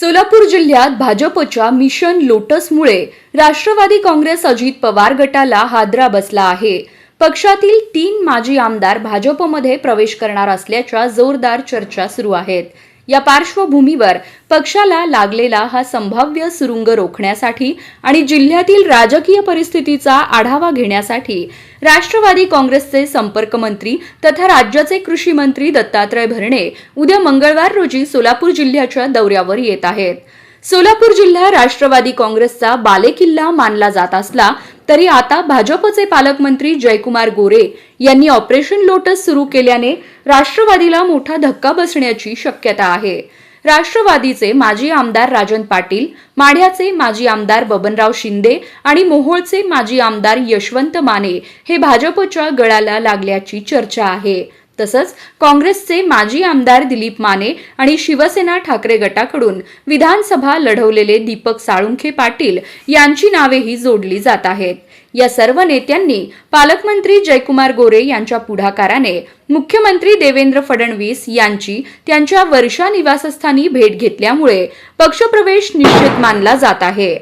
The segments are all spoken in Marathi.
सोलापूर जिल्ह्यात भाजपच्या मिशन लोटसमुळे राष्ट्रवादी काँग्रेस अजित पवार गटाला हादरा बसला आहे. पक्षातील तीन माजी आमदार भाजपमध्ये प्रवेश करणार असल्याच्या जोरदार चर्चा सुरू आहेत. या पार्श्वभूमीवर पक्षाला लागलेला हा संभाव्य सुरुंग रोखण्यासाठी आणि जिल्ह्यातील राजकीय परिस्थितीचा आढावा घेण्यासाठी राष्ट्रवादी काँग्रेसचे संपर्क मंत्री तथा राज्याचे कृषी मंत्री दत्तात्रय भरणे उद्या मंगळवार रोजी सोलापूर जिल्ह्याच्या दौऱ्यावर येत आहेत. सोलापूर जिल्हा राष्ट्रवादी काँग्रेसचा बालेकिल्ला मानला जात असला तरी आता भाजपचे पालकमंत्री जयकुमार गोरे यांनी ऑपरेशन लोटस सुरू केल्याने राष्ट्रवादीला मोठा धक्का बसण्याची शक्यता आहे. राष्ट्रवादीचे माजी आमदार राजन पाटील माढ्याचे माजी आमदार बबनराव शिंदे आणि मोहोळचे माजी आमदार यशवंत माने हे भाजपच्या गळाला लागल्याची चर्चा आहे. तसंच काँग्रेसचे माजी आमदार दिलीप माने आणि शिवसेना ठाकरे गटाकडून विधानसभा लढवलेले दीपक साळुंखे पाटील यांची नावेही जोडली जात आहेत. या सर्व नेत्यांनी पालकमंत्री जयकुमार गोरे यांच्या पुढाकाराने मुख्यमंत्री देवेंद्र फडणवीस यांची त्यांच्या वर्षा निवासस्थानी भेट घेतल्यामुळे पक्षप्रवेश निश्चित मानला जात आहे.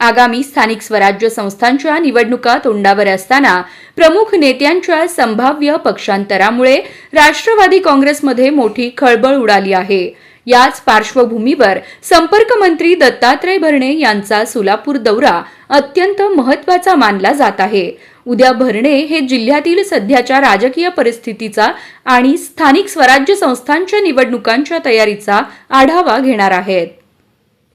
आगामी स्थानिक स्वराज्य संस्थांच्या निवडणुका तोंडावर असताना प्रमुख नेत्यांच्या संभाव्य पक्षांतरामुळे राष्ट्रवादी काँग्रेसमध्ये मोठी खळबळ उडाली आहे. याच पार्श्वभूमीवर संपर्क मंत्री दत्तात्रय भरणे यांचा सोलापूर दौरा अत्यंत महत्त्वाचा मानला जात आहे. उद्या भरणे हे जिल्ह्यातील सध्याच्या राजकीय परिस्थितीचा आणि स्थानिक स्वराज्य संस्थांच्या निवडणुकांच्या तयारीचा आढावा घेणार आहेत.